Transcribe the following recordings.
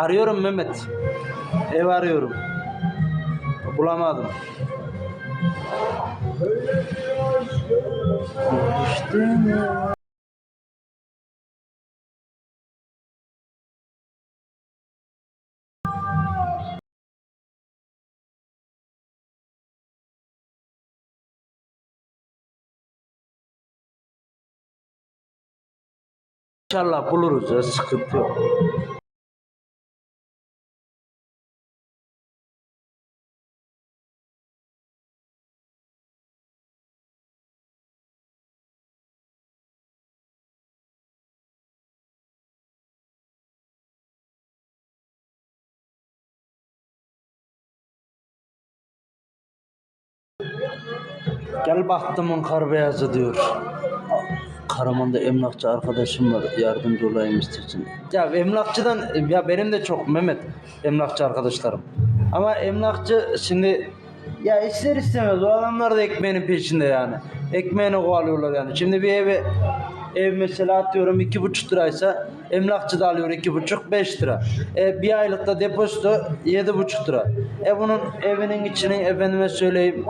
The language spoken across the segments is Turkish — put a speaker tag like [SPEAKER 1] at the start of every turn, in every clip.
[SPEAKER 1] Arıyorum Mehmet. Ev arıyorum. Bulamadım. İnşallah buluruz ya sıkıntı yok. Gel baktımın kar beyazı diyor. Karaman'da emlakçı arkadaşım var yardımcı olayım istedim. Ya emlakçıdan ya benim de çok Mehmet emlakçı arkadaşlarım. Ama emlakçı şimdi ya ister istemez o adamlar da ekmeğinin peşinde yani. Ekmeğini kovalıyorlar yani. Şimdi bir eve ev mesela atıyorum iki buçuk liraysa emlakçı da alıyor iki buçuk beş lira. E, bir aylıkta depozito yedi buçuk lira. E bunun evinin içinin efendime söyleyeyim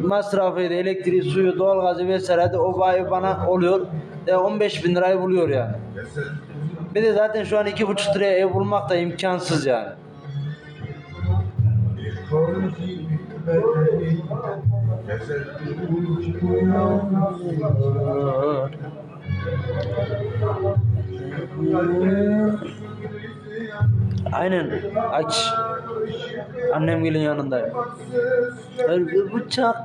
[SPEAKER 1] masrafıydı, elektriği, suyu, doğalgazı vesaire de o bayi bana oluyor. E 15 bin lirayı buluyor yani. Bir de zaten şu an iki buçuk liraya ev bulmak da imkansız yani. Aynen. Aç. Annem gelin yanındayım. Bıçak